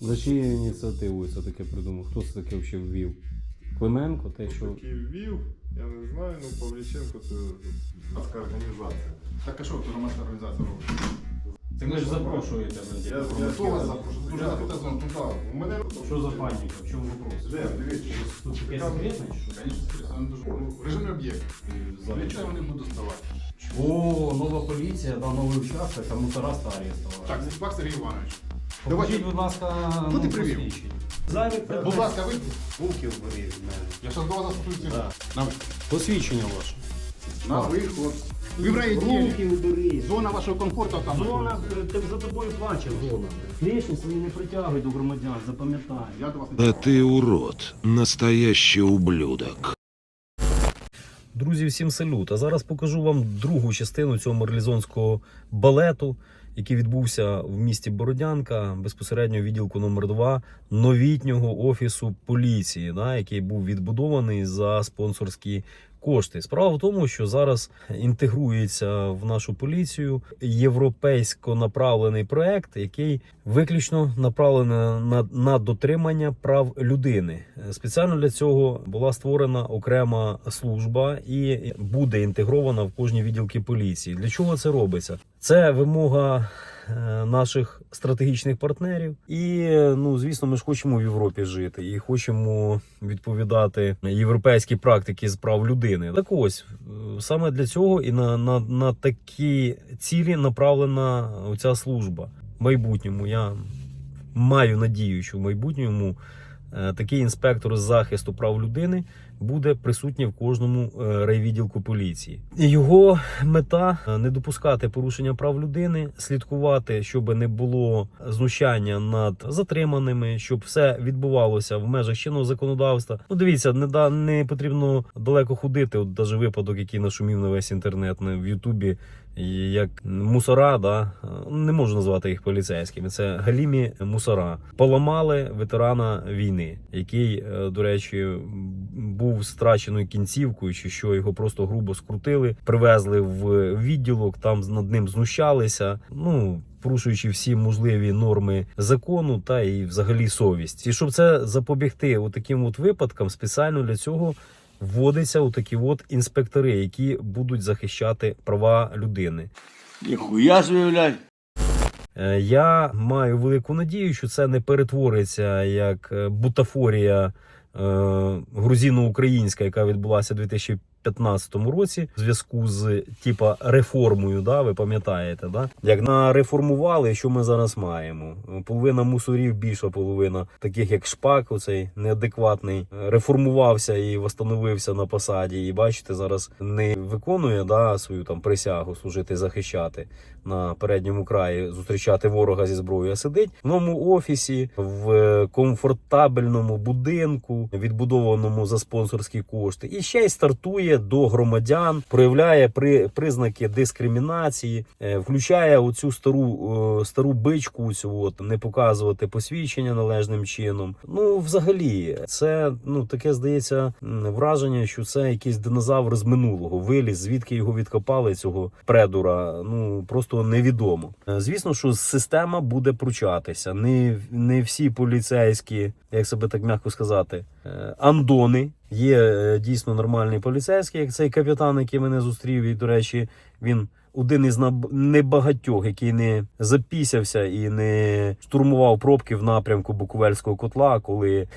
За чиєю ініціативою це таке придумав? Хто це таке взагалі ввів? Клименко, те, що. Такий ввів, я не знаю, ну Павліченко це громадська організація. Так а що ви громадська організація робить? Це ви ж запрошуєте Я, мене. я, Хто вас запрошує? Дуже туди. У мене Що за паніка? В чому вопрос? Де, дивіться, Тут таке секретне, що? Звісно, дуже. Ну, об'єкт. Нічого я не буду ставати. О, нова поліція, да, новий участок, там мусора старі ставали. Так, Степак Сергій Іванович. Покажіть, будь ласка, Куди ну, привів? посвідчення. Будь ласка, вийдіть. Буків беріть в мене. Я зараз до вас застосуюся. Да. На, Посвідчення ваше. на виход. Ви в райвідділі. Руки убери. Зона вашого комфорту там. Зона, е, так за тобою плаче зона. Клешні свої не притягуй до громадян, запам'ятай. Я до вас не Да ты урод, настоящий ублюдок. Друзі, всім салют. А зараз покажу вам другу частину цього марлізонського балету, який відбувся в місті Бородянка, безпосередньо відділку номер 2 новітнього офісу поліції, да, який був відбудований за спонсорські кошти. Справа в тому, що зараз інтегрується в нашу поліцію європейсько направлений проект, який виключно направлений на, на дотримання прав людини. Спеціально для цього була створена окрема служба і буде інтегрована в кожні відділки поліції. Для чого це робиться? Це вимога наших стратегічних партнерів. І е, ну, звісно, ми ж хочемо в Європі жити і хочемо відповідати європейській практики з прав людини. Так ось е, саме для цього і на, на, на такі цілі направлена ця служба. В майбутньому я маю надію, що в майбутньому е, такий інспектор з захисту прав людини буде присутнє в кожному е, райвідділку поліції. Його мета е, не допускати порушення прав людини, слідкувати, щоб не було знущання над затриманими, щоб все відбувалося в межах чинного законодавства. Ну дивіться, не да не потрібно далеко ходити. От даже випадок, який нашумів на весь інтернет в Ютубі. Як мусора, да не можу назвати їх поліцейськими. Це галімі мусора. Поламали ветерана війни, який, е, до речі, був страченою кінцівкою, чи що його просто грубо скрутили, привезли в відділок, там над ним знущалися. Ну порушуючи всі можливі норми закону та і взагалі совість. І щоб це запобігти у таким от випадкам, спеціально для цього. Вводиться у такі от інспектори, які будуть захищати права людини. Ніхуя звіляй. Е, Я маю велику надію, що це не перетвориться як е, бутафорія е, грузино-українська, яка відбулася у 2015 році, в зв'язку з типа реформою. Да, ви пам'ятаєте, да? як нареформували, що ми зараз маємо? Половина мусорів, більша половина, таких як шпак, оцей неадекватний, реформувався і встановився на посаді. І бачите, зараз не виконує да, свою там присягу служити захищати на передньому краї, зустрічати ворога зі зброєю, а сидить в новому офісі, в комфортабельному будинку, відбудованому за спонсорські кошти, і ще й стартує до громадян, проявляє при признаки дискримінації, е, включає оцю стару е, стару бичку, цю от не показувати посвідчення належним чином. Ну, взагалі, це ну таке здається враження, що це якийсь динозавр з минулого виліз, звідки його відкопали цього предура. Ну просто невідомо. Е, Звісно, що система буде пручатися. Не, не всі поліцейські, як себе так м'яко сказати, андони. Є е, дійсно нормальний поліцейський, як цей капітан, який мене зустрів. І, до речі, він один із небагатьох, який не запісявся і не штурмував пробки в напрямку Буковельського котла, коли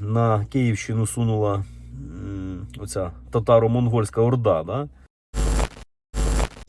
на Київщину сунула оця татаро-монгольська орда. Да?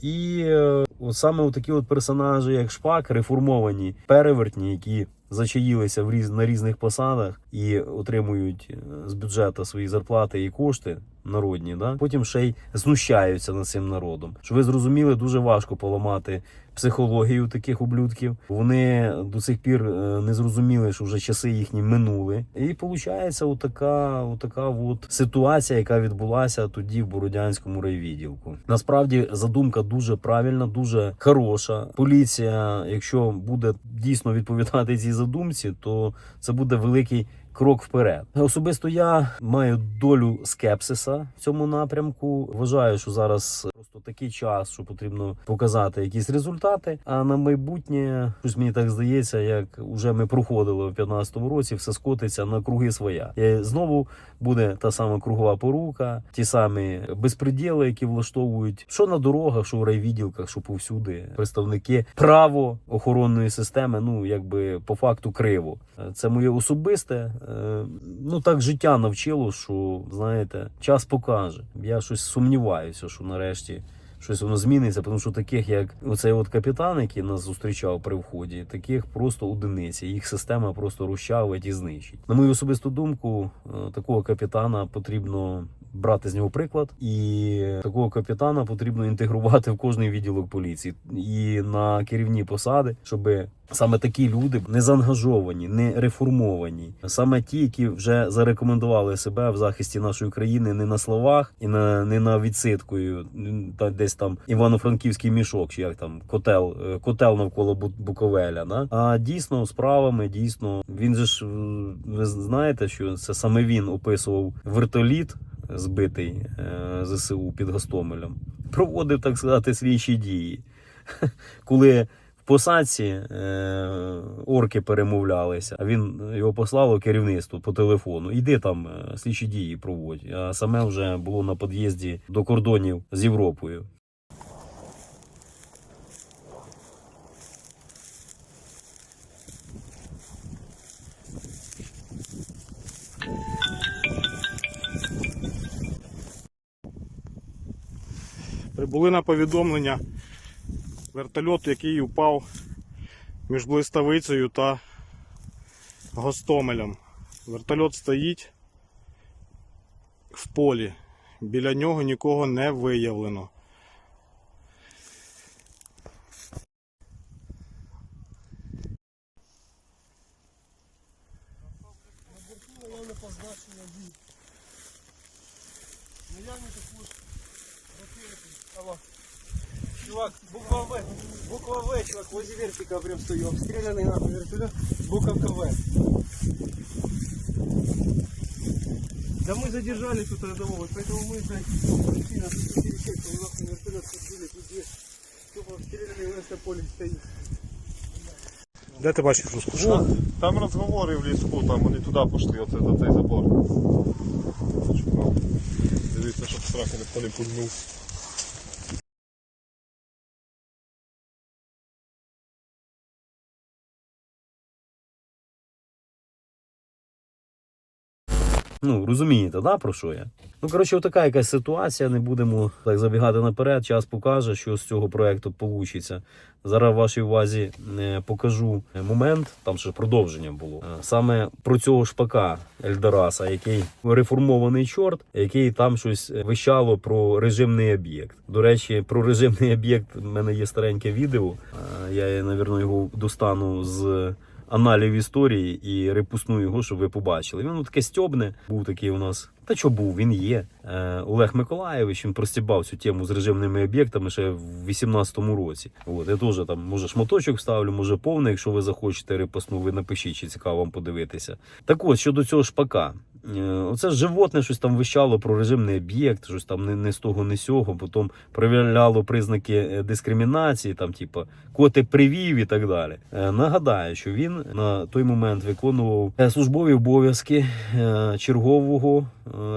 І е, от саме такі от персонажі, як Шпак, реформовані перевертні, які зачаїлися в різ, на різних посадах і отримують е, з бюджету свої зарплати і кошти народні, да? потім ще й знущаються над цим народом. Щоб ви зрозуміли, дуже важко поламати психологію таких ублюдків. Вони до сих пір е, не зрозуміли, що вже часи їхні минули. І виходить отака, отака от ситуація, яка відбулася тоді в Бородянському райвідділку. Насправді задумка дуже правильна, дуже хороша. Поліція, якщо буде дійсно відповідати цій задумці, то це буде великий. Крок вперед. Особисто я маю долю скепсиса в цьому напрямку. Вважаю, що зараз Просто такий час, що потрібно показати якісь результати. А на майбутнє, щось мені так здається, як вже ми проходили в 2015 році, все скотиться на круги своя. І знову буде та сама кругова порука, ті самі безпреділи, які влаштовують що на дорогах, що в райвідділках, що повсюди представники правоохоронної системи. Ну якби по факту криво. Це моє особисте. Е, Ну так життя навчило, що знаєте, час покаже. Я щось сумніваюся, що нарешті. Щось воно зміниться, тому що таких, як оцей от капітан, який нас зустрічав при вході, таких просто одиниці. Їх система просто розчавить і знищить. На мою особисту думку, е, такого капітана потрібно брати з нього приклад, і такого капітана потрібно інтегрувати в кожний відділок поліції і на керівні посади, щоб саме такі люди не заангажовані, не реформовані, саме ті, які вже зарекомендували себе в захисті нашої країни не на словах і на не на відсидкою, та десь там івано-франківський мішок, чи як там котел, е, котел навколо Бу- Буковеля. Да? А дійсно справами, дійсно, він же ж ви знаєте, що це саме він описував вертоліт збитий е, ЗСУ під Гостомелем, проводив, так сказати, слідчі дії. Коли в посадці е, орки перемовлялися, а він його послало керівництву по телефону. Іди там е, слідчі дії проводь. А саме вже було на під'їзді до кордонів з Європою. Прибули на повідомлення вертольот, який упав між Блиставицею та Гостомелем. Вертольот стоїть в полі. Біля нього нікого не виявлено. Чувак, буква В. Буква В, чувак, возле вертика прям стою. Обстрелянный нахуй вертолет. Буковка В. Да мы задержали тут рядового, поэтому мы, блядь, пришли на 246, у нас на вертолет подбили, тут есть тупо обстрелянный в это поле стоит. Де ти бачиш руску? Там розговори в ліску, там вони туди пішли, оце за цей забор. Дивіться, щоб страху ніхто не пульнув. Ну, розумієте, да, про що я? Ну, коротше, така якась ситуація, не будемо так забігати наперед. Час покаже, що з цього проекту вийде. Зараз вашій увазі е, покажу момент, там ще продовження було. Е, Саме про цього шпака Ельдораса, який реформований чорт, який там щось вищало про режимний об'єкт. До речі, про режимний об'єкт в мене є стареньке відео. Е, Я, напевно, його достану з аналів історії і репусну його, щоб ви побачили. Він таке стьобне. Був такий у нас. Та що був, він є. Е, Олег Миколаєвич він простібав цю тему з режимними об'єктами ще в 18-му році. От, я теж там, може, шматочок вставлю, може повний, якщо ви захочете репосну, ви напишіть, чи цікаво вам подивитися. Так от, щодо цього шпака. Е, Оце животне щось там вищало про режимний об'єкт, щось там не, не з того, не з сього, потім проявляло признаки е, дискримінації, там, типу, котик привів і так далі. Е, Нагадаю, що він на той момент виконував службові обов'язки чергового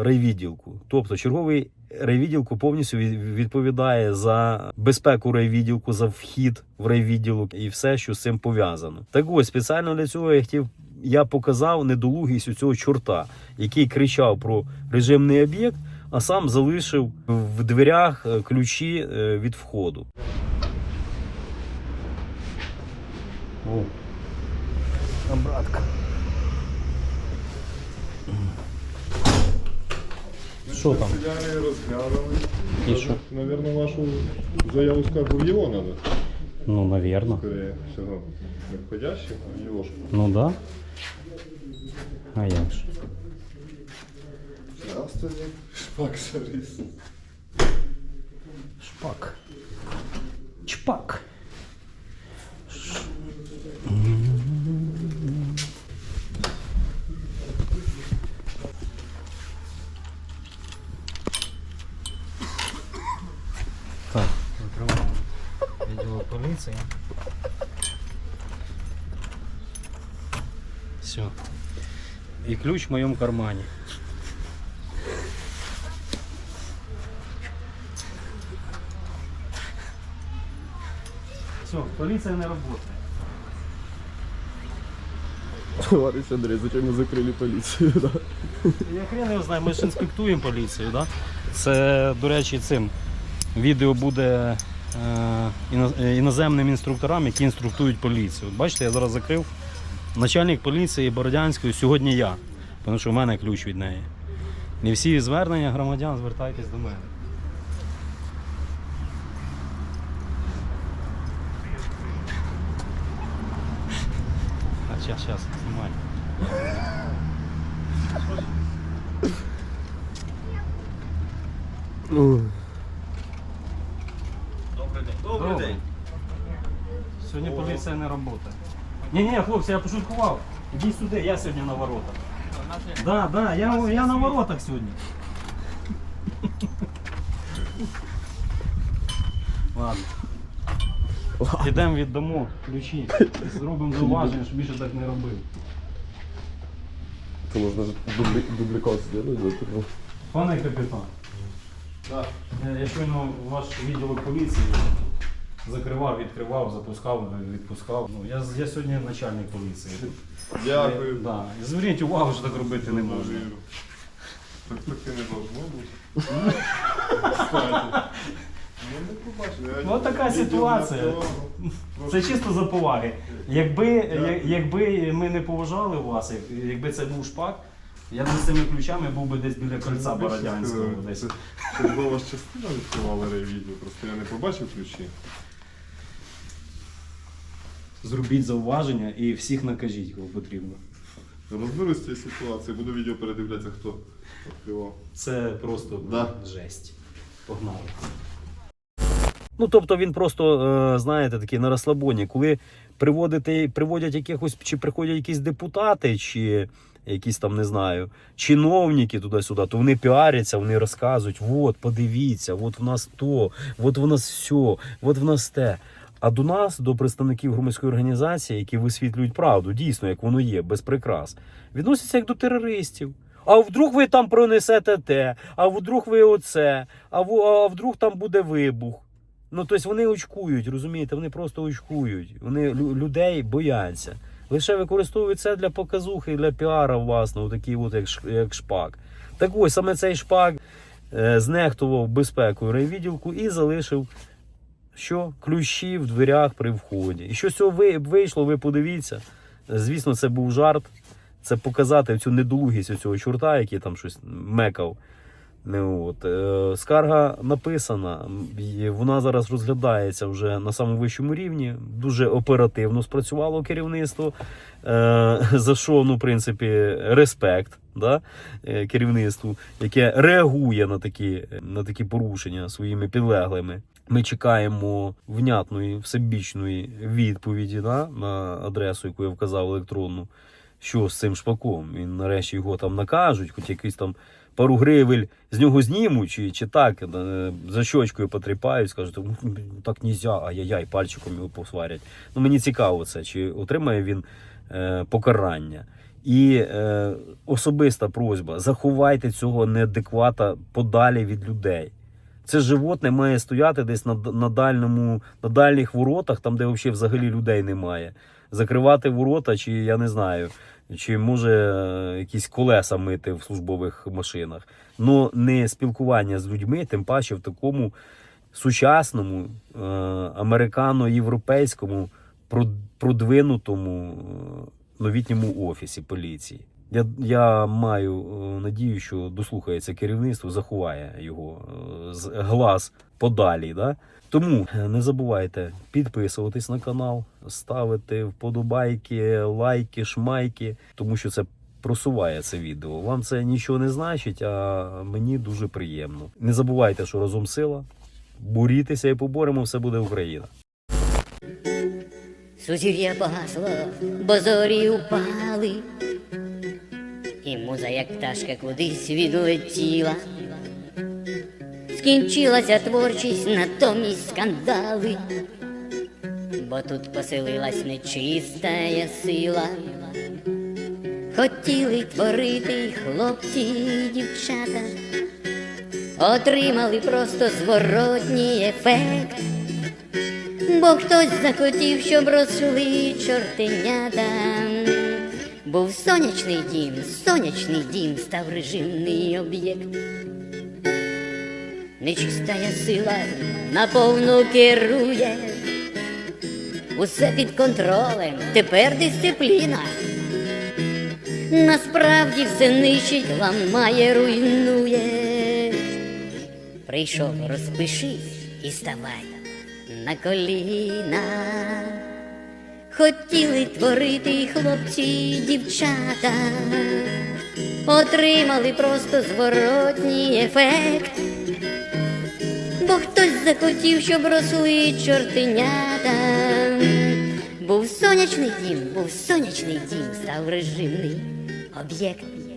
райвідділку. Тобто черговий райвідділку повністю відповідає за безпеку райвідділку, за вхід в райвідділок і все, що з цим пов'язано. Так ось спеціально для цього я хотів. Я показав недолугість у цього чорта, який кричав про режимний об'єкт, а сам залишив в дверях е, ключі е, від входу. О, там братка. Що там? Розглянули. І що? Наверно, вашу заяву скаргу в його надо. Ну, наверное. Скорее всего, входящих, а ложку. Ну да. А як же? Здравствуйте. Шпак. Чпак. поліції. Все. І ключ в моєму кармані. Все, поліція не працює. Товарищ Андрей, зачем мы закрыли полицию? Да? Я хрен його знаю, ми ж інспектуємо поліцію, да? Це, до речі, цим відео буде е, е, іноземним інструкторам, які інструктують поліцію. Бачите, я зараз закрив. Начальник поліції Бородянської сьогодні я, тому що в мене ключ від неї. І всі звернення громадян звертайтесь до мене. А, зараз, зараз, знімай. Добрий день. Добрий день. Сьогодні поліція не працює. Ні, ні, хлопці, я пошуткував. Ідіть сюди, я сьогодні на воротах. Да, да, я, я на воротах сьогодні. Ладно. Підемо віддамо ключі. Зробимо зауваження, щоб більше так не робив. Нужно же дубли, дубликат сделать. Пане капітан. Я, я щойно ваш відділок поліції закривав, відкривав, запускав, відпускав. Ну, я, я сьогодні начальник поліції. Дякую. Да. І Зверніть увагу, що так робити не можна. Так таки не должно бути. Кстати. Ну, не побачив. Я Ну, така ситуація. Це чисто за поваги. Якби, я- якби ми не поважали вас, як- якби це був шпак, я б з цими ключами був би десь біля кольця Бородянського. Десь. Це це була частина відкривала ревідео, просто я не побачив ключі. Зробіть зауваження і всіх накажіть, кого потрібно. Розберусь з цією ситуацією, буду відео передивлятися, хто відкривав. Це просто Да. жесть. Погнали. Ну, тобто він просто, е, знаєте, такий на розслабоні, коли приводити, приводять якихось, чи приходять якісь депутати, чи якісь там, не знаю, чиновники туди-сюди, то вони піаряться, вони розказують: от, подивіться, от в нас то, от в нас все, от в нас те. А до нас, до представників громадської організації, які висвітлюють правду, дійсно, як воно є, без прикрас, відносяться як до терористів. А вдруг ви там пронесете те, а вдруг ви оце, а, в, а вдруг там буде вибух. Ну, тобто вони очкують, розумієте, вони просто очкують. Вони лю- людей бояться. Лише використовують це для показухи, для піара власного, такий от як, як шпак. Так ось саме цей шпак е, знехтував безпекою райвідділку і залишив що? Ключі в дверях при вході. І що з цього вийшло, ви подивіться. Звісно, це був жарт. Це показати цю недолугість цього чорта, який там щось мекав. От, е, скарга написана, вона зараз розглядається вже на самому вищому рівні. Дуже оперативно спрацювало керівництво, е, за що, ну, в принципі, респект да, е, керівництву, яке реагує на такі, на такі порушення своїми підлеглими. Ми чекаємо внятної, всебічної відповіді да, на адресу, яку я вказав електронну, що з цим шпаком. І нарешті його там накажуть, хоч якийсь там пару гривель з нього знімуть, чи, чи так, е, за щочкою потріпають, скажуть, «Ну, так нельзя, ай-яй-яй, пальчиком його посварять. Ну, мені цікаво це, чи отримає він е, покарання. І е, особиста просьба: заховайте цього неадеквата подалі від людей. Це животне має стояти десь на, на, дальному, на дальніх воротах, там, де взагалі, взагалі людей немає. Закривати ворота, чи я не знаю, чи може е, якісь колеса мити в службових машинах. Ну не спілкування з людьми, тим паче в такому сучасному, е, американо-європейському, продвинутому е, новітньому офісі поліції. Я, я маю е, надію, що дослухається керівництво, заховає його е, з глаз подалі. Да? Тому е, не забувайте підписуватись на канал, ставити вподобайки, лайки, шмайки, тому що це просуває це відео. Вам це нічого не значить, а мені дуже приємно. Не забувайте, що разом сила. Борітеся і поборемо, все буде Україна. Сузір'я погасло, бо зорі упали, муза, як пташка, кудись відлетіла. Скінчилася творчість, натомість скандали. бо тут поселилась нечистая сила. Хотіли творити хлопці і дівчата, отримали просто зворотній ефект. Бо хтось захотів, щоб росли чортенята. Був сонячний дім, сонячний дім став режимний об'єкт. Нечистая сила наповну керує, усе під контролем, тепер дисципліна. Насправді все нищить, ламає, руйнує. Прийшов, розпишись і ставай на коліна. Хотіли творити і хлопці, й дівчата, отримали просто зворотній ефект. Бо хтось захотів, щоб росли чортенята. Був сонячний дім, був сонячний дім, став режимний об'єкт.